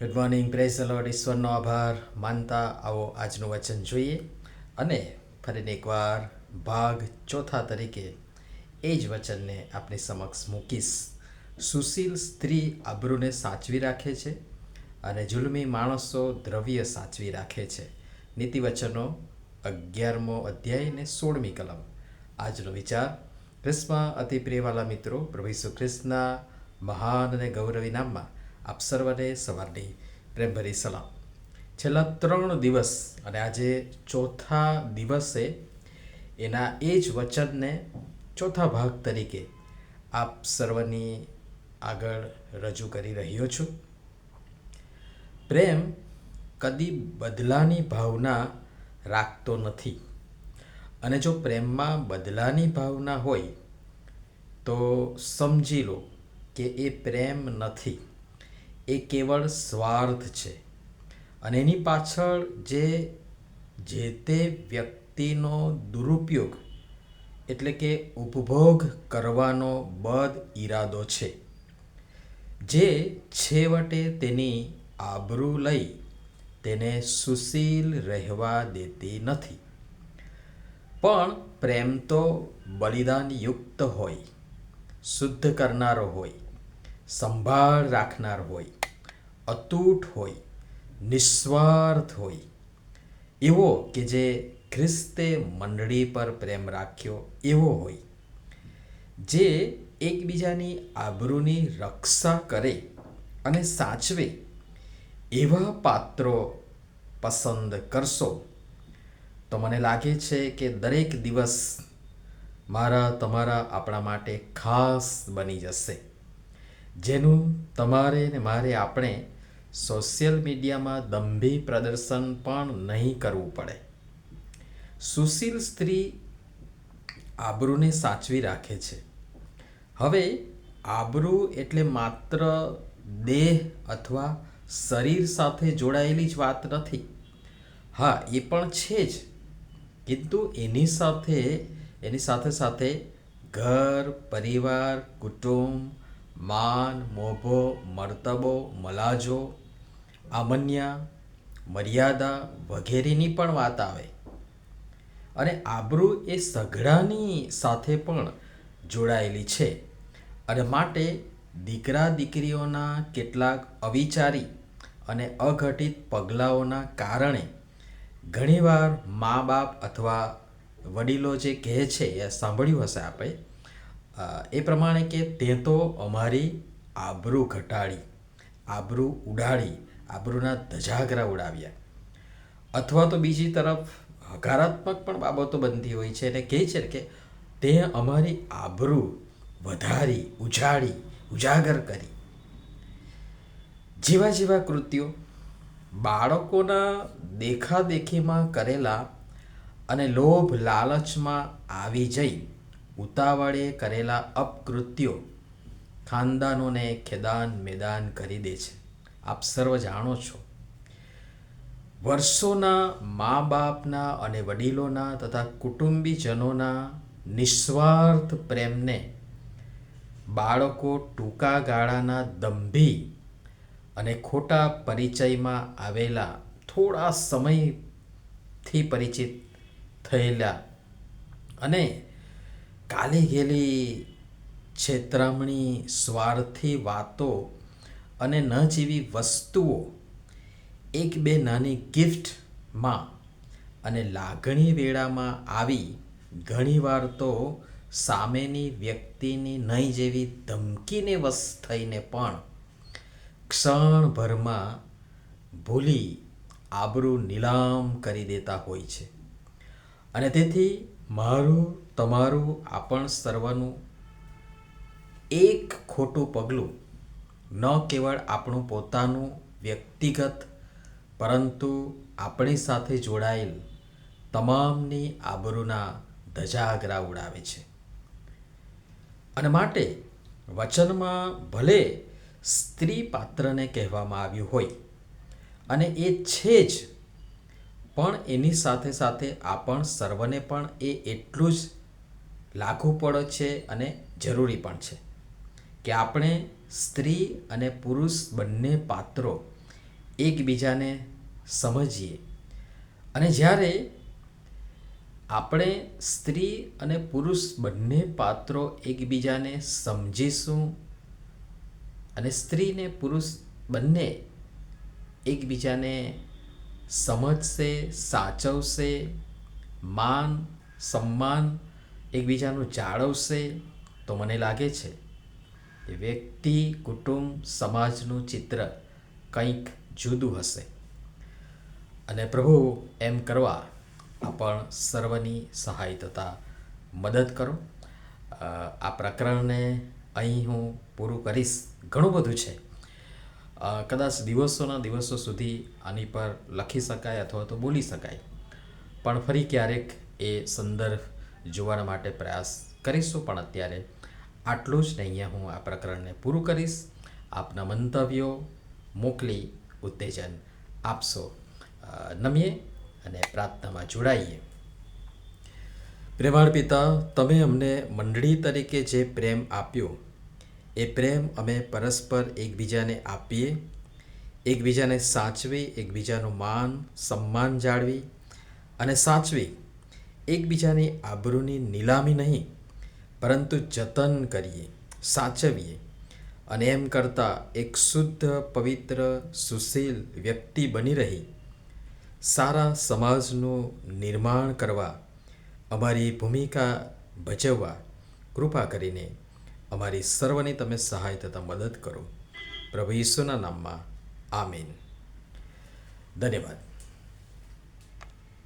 Good morning praise lord ઈશ્વરનો આભાર. માનતા આવો આજનું વચન જોઈએ. અને ફરીને એકવાર ભાગ ચોથા તરીકે એ જ વચનને આપણી સમક્ષ મૂકીશ. સુશીલ સ્ત્રી આબરૂને સાચવી રાખે છે અને જુલમી માણસો દ્રવ્ય સાચવી રાખે છે. નીતિવચનો અગિયારમો અધ્યાય ને સોળમી કલમ. આજનો વિચાર ખ્રિસ્મા અતિ પ્રિયવાલા મિત્રો, પ્રભુ ખ્રિસ્તના મહાન અને ગૌરવી નામમાં આપ સર્વને સવારની પ્રેમભરી સલામ. છેલ્લા ત્રણ દિવસ અને આજે ચોથા દિવસે એના એ જ વચનને ચોથા ભાગ તરીકે આપ સર્વની આગળ રજૂ કરી રહ્યો છું. પ્રેમ કદી બદલાની ભાવના રાખતો નથી. અને જો પ્રેમમાં બદલાની ભાવના હોય, તો સમજી લો કે એ પ્રેમ નથી. એ કેવળ સ્વાર્થ છે. અને એની પાછળ જે જે તે વ્યક્તિનો દુરુપયોગ, એટલે કે ઉપભોગ કરવાનો બદ ઈરાદો છે. જે છેવટે તેની આબરૂ લઈ તેને સુશીલ રહેવા દેતી નથી. પણ પ્રેમ તો બલિદાનયુક્ત હોય, શુદ્ધ કરનારો હોય. સંભાળ રાખનાર હોય, અતૂટ હોય, નિસ્વાર્થ હોય. એવો કે જે ખ્રિસ્તે મંડળી પર પ્રેમ રાખ્યો એવો હોય, જે એકબીજાની આબરૂની રક્ષા કરે અને સાચવે, એવા પાત્રો પસંદ કરશો. તો મને લાગે છે કે દરેક દિવસ મારા, તમારા આપણા માટે ખાસ બની જશે. જેનું તમારે ને મારે આપણે સોશિયલ મીડિયામાં દંભી પ્રદર્શન પણ નહીં કરવું પડે. સુશીલ સ્ત્રી આબરૂને સાચવી રાખે છે. હવે, આબરૂ એટલે માત્ર દેહ અથવા શરીર સાથે જોડાયેલી જ વાત નથી. હા, એ પણ છે જ. કિંતુ એની સાથે એની સાથે સાથે ઘર, પરિવાર, કુટુંબ માન, મોભો, મર્તબો, મલાજો, આમન્યા, મર્યાદા વગેરેની પણ વાત આવે. અને આબરૂ એ સઘળાની સાથે પણ જોડાયેલી છે. અને માટે દીકરા દીકરીઓના કેટલાક અવિચારી અને અઘટિત પગલાઓના કારણે ઘણીવાર મા બાપ અથવા વડીલો જે કહે છે, એ સાંભળ્યું હશે આપણે એ પ્રમાણે કે તે તો અમારી આબરૂ ઘટાડી, આબરૂ ઉડાડી, આબરૂના ધજાગરા ઉડાવ્યા. અથવા તો બીજી તરફ, હકારાત્મક પણ બાબતો બનતી હોય છે અને કહે છે કે તે અમારી આબરૂ વધારી, ઉજાડી, ઉજાગર કરી. જેવા જેવા કૃત્યો બાળકોના દેખાદેખીમાં કરેલા અને લોભ લાલચમાં આવી જઈ ઉતાવળે કરેલા અપકૃત્યો ખાનદાનોને ખેદાન મેદાન કરી દે છે. આપ સર્વ જાણો છો. વર્ષોના મા બાપના અને વડીલોના તથા કુટુંબીજનોના નિસ્વાર્થ પ્રેમને બાળકો ટૂંકા ગાળાના દંભી અને ખોટા પરિચયમાં આવેલા થોડા સમયથી પરિચિત થયેલા અને કાલે ગયેલી છેતરામણી સ્વાર્થી વાતો અને ન જેવી વસ્તુઓ એક બે નાની ગિફ્ટમાં અને લાગણી વેળામાં આવી ઘણીવાર તો સામેની વ્યક્તિની નહીં જેવી ધમકીને વશ થઈને પણ ક્ષણભરમાં ભૂલી આબરૂ નીલામ કરી દેતા હોય છે. અને તેથી મારું, તમારું, આપણ સર્વનું એક ખોટું પગલું ન કેવળ આપણું પોતાનું વ્યક્તિગત, પરંતુ આપણી સાથે જોડાયેલ તમામની આબરૂના ધજાગરા ઉડાવે છે. અને માટે વચનમાં ભલે સ્ત્રી પાત્રને કહેવામાં આવ્યું હોય, અને એ છે જ પણ એની સાથે સાથે આપણ સર્વને પણ એ એટલું જ લાગુ પડે છે અને જરૂરી પણ છે કે આપણે સ્ત્રી અને પુરુષ બંને પાત્રો એકબીજાને સમજીએ. અને જ્યારે આપણે સ્ત્રી અને પુરુષ બંને પાત્રો એકબીજાને સમજીશું અને સ્ત્રી ને પુરુષ બંને એકબીજાને સમજશે સાચવશે માન, સન્માન, એકબીજાનું જાળવશે તો મને લાગે છે એ વ્યક્તિ, કુટુંબ, સમાજનું ચિત્ર કંઈક જુદું હશે. અને પ્રભુ, એમ કરવા આપણ સર્વની સહાય તથા મદદ કરો. આ પ્રકરણને અહીં હું પૂરું કરીશ. ઘણું બધું છે. કદાચ દિવસોના દિવસો સુધી આની પર લખી શકાય અથવા તો બોલી શકાય. પણ ફરી ક્યારેક એ સંદર્ભ જોવાના માટે પ્રયાસ કરીશું. પણ અત્યારે આટલું જ અહીંયા હું આ પ્રકરણને પૂરું કરીશ. આપના મંતવ્યો મોકલી ઉત્તેજન આપશો. નમીએ અને પ્રાર્થનામાં જોડાઈએ. પ્રેમાળ પિતા, તમે અમને મંડળી તરીકે જે પ્રેમ આપ્યો એ પ્રેમ અમે પરસ્પર એકબીજાને આપીએ, એકબીજાને સાચવી, એકબીજાનું માન, સન્માન જાળવી અને સાચવી. એકબીજાની આબરૂની નીલામી નહીં, પરંતુ જતન કરીએ, સાચવીએ અને એમ કરતાં એક શુદ્ધ, પવિત્ર, સુશીલ વ્યક્તિ બની રહી. સારા સમાજનું નિર્માણ કરવા, અમારી ભૂમિકા ભજવવા કૃપા કરીને અમારી સર્વની તમે સહાય તથા મદદ કરો. પ્રભુ ઈસુના નામમાં. આમીન. ધન્યવાદ.